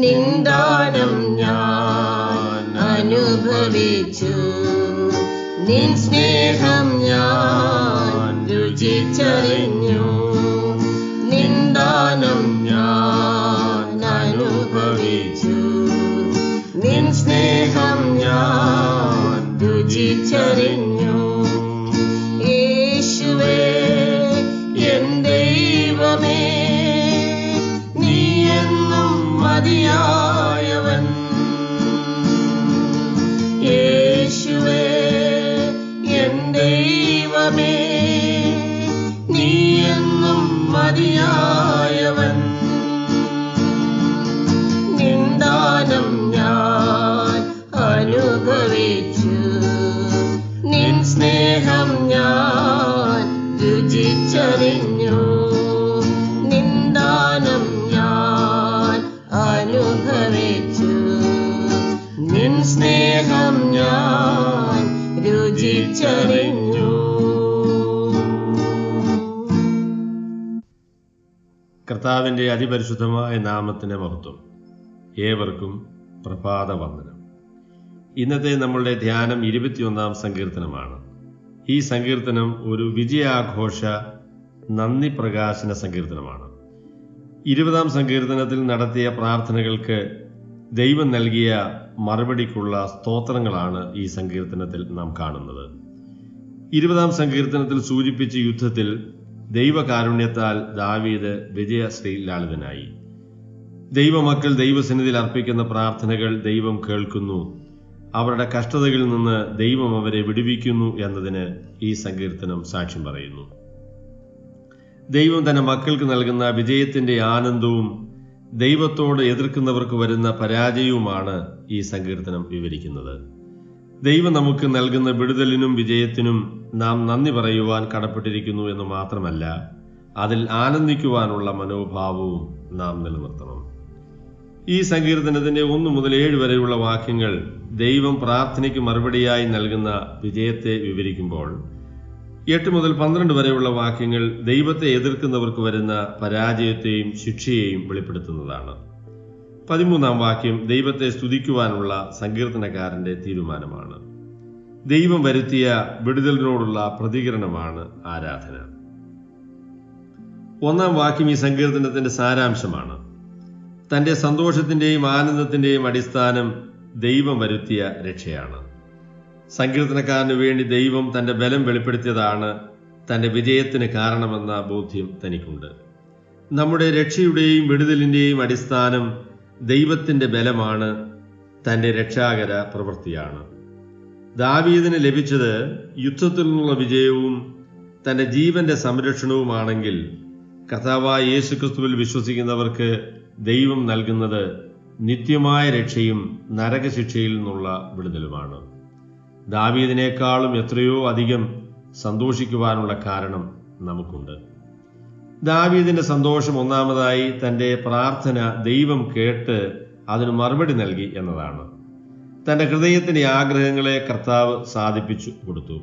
നിന്ദാനം ഞാൻ അനുഭവിച്ചു നിൻ സ്നേഹം ഞാൻ രുചിച്ചറിഞ്ഞു എന്നും കർത്താവിന്റെ അതിപരിശുദ്ധമായ നാമത്തിന്റെ മഹത്വം. ഏവർക്കും പ്രഭാത വന്ദനം ഇന്നത്തെ നമ്മളുടെ ധ്യാനം ഇരുപത്തിയൊന്നാം സങ്കീർത്തനമാണ്. ഈ സങ്കീർത്തനം ഒരു വിജയാഘോഷ നന്ദി പ്രകാശന സങ്കീർത്തനമാണ്. ഇരുപതാം സങ്കീർത്തനത്തിൽ നടത്തിയ പ്രാർത്ഥനകൾക്ക് ദൈവം നൽകിയ മറുപടിക്കുള്ള സ്തോത്രങ്ങളാണ് ഈ സങ്കീർത്തനത്തിൽ നാം കാണുന്നത്. ഇരുപതാം സങ്കീർത്തനത്തിൽ സൂചിപ്പിച്ച യുദ്ധത്തിൽ ദൈവകാരുണ്യത്താൽ ദാവീദ് വിജയശ്രീലാളിതനായി. ദൈവമക്കൾ ദൈവസന്നിധിയിൽ അർപ്പിക്കുന്ന പ്രാർത്ഥനകൾ ദൈവം കേൾക്കുന്നു. അവരുടെ കഷ്ടതകളിൽ നിന്ന് ദൈവം അവരെ വിടുവിക്കുന്നു എന്നതിന് ഈ സങ്കീർത്തനം സാക്ഷ്യം പറയുന്നു. ദൈവം തന്റെ മക്കൾക്ക് നൽകുന്ന വിജയത്തിന്റെ ആനന്ദവും ദൈവത്തോട് എതിർക്കുന്നവർക്ക് വരുന്ന പരാജയവുമാണ് ഈ സങ്കീർത്തനം വിവരിക്കുന്നത്. ദൈവം നമുക്ക് നൽകുന്ന വിടുതലിനും വിജയത്തിനും നാം നന്ദി പറയുവാൻ കടപ്പെട്ടിരിക്കുന്നു എന്ന് മാത്രമല്ല അതിൽ ആനന്ദിക്കുവാനുള്ള മനോഭാവവും നാം നിലനിർത്തണം. ഈ സങ്കീർത്തനത്തിന്റെ ഒന്ന് മുതൽ ഏഴ് വരെയുള്ള വാക്യങ്ങൾ ദൈവം പ്രാർത്ഥനയ്ക്ക് മറുപടിയായി നൽകുന്ന വിജയത്തെ വിവരിക്കുമ്പോൾ എട്ട് മുതൽ പന്ത്രണ്ട് വരെയുള്ള വാക്യങ്ങൾ ദൈവത്തെ എതിർക്കുന്നവർക്ക് വരുന്ന പരാജയത്തെയും ശിക്ഷയെയും വെളിപ്പെടുത്തുന്നതാണ്. പതിമൂന്നാം വാക്യം ദൈവത്തെ സ്തുതിക്കുവാനുള്ള സങ്കീർത്തനക്കാരന്റെ തീരുമാനമാണ്. ദൈവം വരുത്തിയ വിടുതലിനോടുള്ള പ്രതികരണമാണ് ആരാധന. ഒന്നാം വാക്യം ഈ സങ്കീർത്തനത്തിന്റെ സാരാംശമാണ്. തന്റെ സന്തോഷത്തിന്റെയും ആനന്ദത്തിന്റെയും അടിസ്ഥാനം ദൈവം വരുത്തിയ രക്ഷയാണ്. സങ്കീർത്തനക്കാരന് വേണ്ടി ദൈവം തന്റെ ബലം വെളിപ്പെടുത്തിയതാണ് തന്റെ വിജയത്തിന് കാരണമെന്ന ബോധ്യം തനിക്കുണ്ട്. നമ്മുടെ രക്ഷയുടെയും വിടുതലിന്റെയും അടിസ്ഥാനം ദൈവത്തിന്റെ ബലമാണ് തന്റെ രക്ഷാകര പ്രവൃത്തിയാണ്. ദാവീദിന് ലഭിച്ചത് യുദ്ധത്തിൽ നിന്നുള്ള വിജയവും തന്റെ ജീവന്റെ സംരക്ഷണവുമാണെങ്കിൽ കർത്താവായ യേശുക്രിസ്തുവിൽ വിശ്വസിക്കുന്നവർക്ക് ദൈവം നൽകുന്നത് നിത്യമായ രക്ഷയും നരകശിക്ഷയിൽ നിന്നുള്ള വിടുതലുമാണ്. ദാവീദിനേക്കാളും എത്രയോ അധികം സന്തോഷിക്കുവാനുള്ള കാരണം നമുക്കുണ്ട്. ദാവീദിന്റെ സന്തോഷം ഒന്നാമതായി തന്റെ പ്രാർത്ഥന ദൈവം കേട്ട് അതിന് മറുപടി നൽകി എന്നതാണ്. തന്റെ ഹൃദയത്തിന്റെ ആഗ്രഹങ്ങളെ കർത്താവ് സാധിപ്പിച്ചു കൊടുത്തു.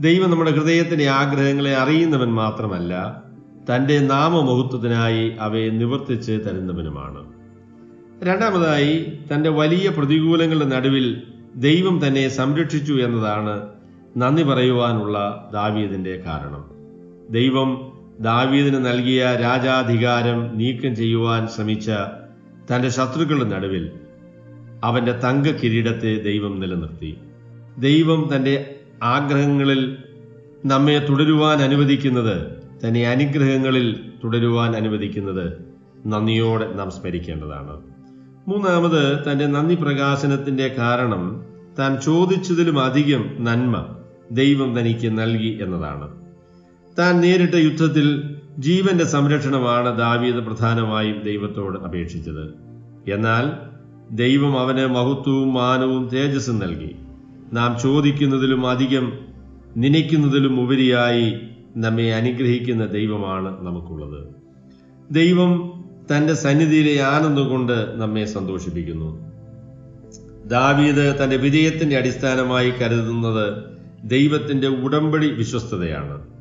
ദൈവം നമ്മുടെ ഹൃദയത്തിന്റെ ആഗ്രഹങ്ങളെ അറിയുന്നവൻ മാത്രമല്ല തന്റെ നാമമഹത്വത്തിനായി അവയെ നിവർത്തിച്ച് തരുന്നവനുമാണ്. രണ്ടാമതായി തന്റെ വലിയ പ്രതികൂലങ്ങളുടെ നടുവിൽ ദൈവം തന്നെ സംരക്ഷിച്ചു എന്നതാണ് നന്ദി പറയുവാനുള്ള ദാവീദിന്റെ കാരണം. ദൈവം ദാവീദിന് നൽകിയ രാജാധികാരം നീക്കം ചെയ്യുവാൻ ശ്രമിച്ച തന്റെ ശത്രുക്കളുടെ നടുവിൽ അവന്റെ തങ്ക കിരീടത്തെ ദൈവം നിലനിർത്തി. ദൈവം തന്റെ ആഗ്രഹങ്ങളിൽ നമ്മെ തുടരുവാൻ അനുവദിക്കുന്നത് തന്നെ അനുഗ്രഹങ്ങളിൽ തുടരുവാൻ അനുവദിക്കുന്നത് നന്ദിയോടെ നാം സ്മരിക്കേണ്ടതാണ്. മൂന്നാമത് തന്റെ നന്ദി പ്രകാശനത്തിന്റെ കാരണം താൻ ചോദിച്ചതിലും അധികം നന്മ ദൈവം തനിക്ക് നൽകി എന്നതാണ്. താൻ നേരിട്ട യുദ്ധത്തിൽ ജീവന്റെ സംരക്ഷണമാണ് ദാവീദ് പ്രധാനമായും ദൈവത്തോട് അപേക്ഷിച്ചത്. എന്നാൽ ദൈവം അവന് മഹത്വവും മാനവും തേജസ്സും നൽകി. നാം ചോദിക്കുന്നതിലും അധികം നനയ്ക്കുന്നതിലും ഉപരിയായി നമ്മെ അനുഗ്രഹിക്കുന്ന ദൈവമാണ് നമുക്കുള്ളത്. ദൈവം തന്റെ സന്നിധിയിലെ ആനന്ദം കൊണ്ട് നമ്മെ സന്തോഷിപ്പിക്കുന്നു. ദാവീദ് തന്റെ വിജയത്തിന്റെ അടിസ്ഥാനമായി കരുതുന്നത് ദൈവത്തിന്റെ ഉടമ്പടി വിശ്വസ്തതയാണ്.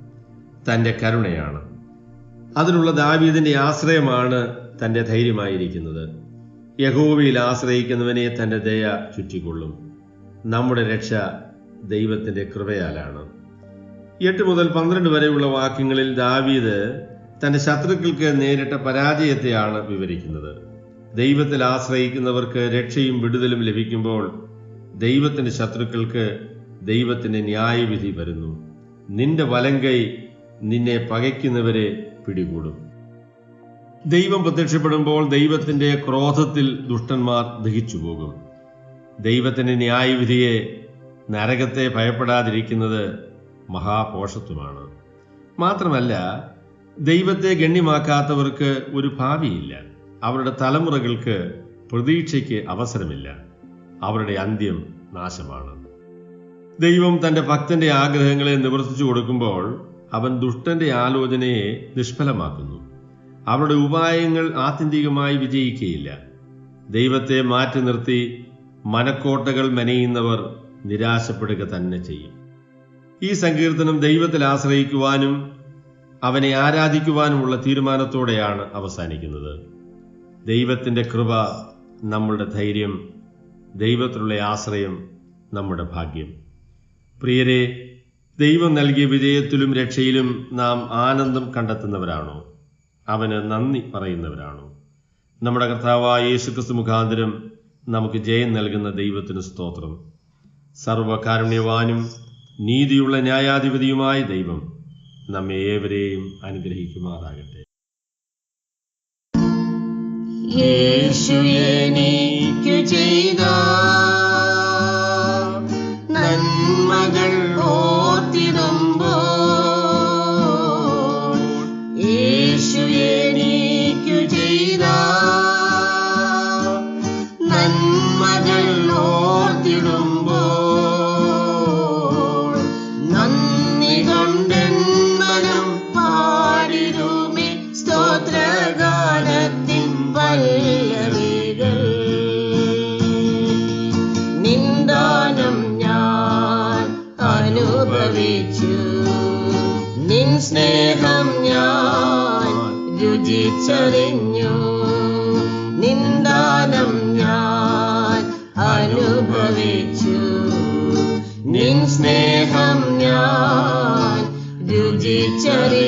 തന്റെ കരുണയാണ്. അതിനുള്ള ദാവീദിന്റെ ആശ്രയമാണ് തന്റെ ധൈര്യമായിരിക്കുന്നത്. യഹോവയിൽ ആശ്രയിക്കുന്നവനെ തന്റെ ദയ ചുറ്റിക്കൊള്ളും. നമ്മുടെ രക്ഷ ദൈവത്തിന്റെ കൃപയാലാണ്. എട്ട് മുതൽ പന്ത്രണ്ട് വരെയുള്ള വാക്യങ്ങളിൽ ദാവീദ് തന്റെ ശത്രുക്കൾക്ക് നേരിട്ട പരാജയത്തെയാണ് വിവരിക്കുന്നത്. ദൈവത്തിൽ ആശ്രയിക്കുന്നവർക്ക് രക്ഷയും വിടുതലും ലഭിക്കുമ്പോൾ ദൈവത്തിന്റെ ശത്രുക്കൾക്ക് ദൈവത്തിന്റെ ന്യായവിധി വരുന്നു. നിന്റെ വലങ്കൈ നിന്നെ പകയ്ക്കുന്നവരെ പിടികൂടും. ദൈവം പ്രത്യക്ഷപ്പെടുമ്പോൾ ദൈവത്തിന്റെ ക്രോധത്തിൽ ദുഷ്ടന്മാർ ദഹിച്ചു പോകും ദൈവത്തിന്റെ ന്യായവിധിയെ നരകത്തെ ഭയപ്പെടാതിരിക്കുന്നത് മഹാപോഷത്വമാണ്. മാത്രമല്ല ദൈവത്തെ ഗണ്യമാക്കാത്തവർക്ക് ഒരു ഭാവിയില്ല. അവരുടെ തലമുറകൾക്ക് പ്രതീക്ഷയ്ക്ക് അവസരമില്ല. അവരുടെ അന്ത്യം നാശമാണ്. ദൈവം തന്റെ ഭക്തന്റെ ആഗ്രഹങ്ങളെ നിവർത്തിച്ചു കൊടുക്കുമ്പോൾ അവൻ ദുഷ്ടന്റെ ആലോചനയെ നിഷ്ഫലമാക്കുന്നു. അവരുടെ ഉപായങ്ങൾ ആത്യന്തികമായി വിജയിക്കുകയില്ല. ദൈവത്തെ മാറ്റി നിർത്തി മനക്കോട്ടകൾ മെനയുന്നവർ നിരാശപ്പെടുക തന്നെ ചെയ്യും. ഈ സങ്കീർത്തനം ദൈവത്തിൽ ആശ്രയിക്കുവാനും അവനെ ആരാധിക്കുവാനുമുള്ള തീരുമാനത്തോടെയാണ് അവസാനിക്കുന്നത്. ദൈവത്തിന്റെ കൃപ നമ്മളുടെ ധൈര്യം ദൈവത്തിലുള്ള ആശ്രയം നമ്മുടെ ഭാഗ്യം. പ്രിയരെ ദൈവം നൽകിയ വിജയത്തിലും രക്ഷയിലും നാം ആനന്ദം കണ്ടെത്തുന്നവരാണോ? അവന് നന്ദി പറയുന്നവരാണോ? നമ്മുടെ കർത്താവായ യേശുക്രിസ്തു മുഖാന്തരം നമുക്ക് ജയം നൽകുന്ന ദൈവത്തിന് സ്തോത്രം. സർവകാരുണ്യവാനും നീതിയുള്ള ന്യായാധിപതിയുമായ ദൈവം നമ്മെ ഏവരെയും അനുഗ്രഹിക്കുമാറാകട്ടെ. യേശു चरे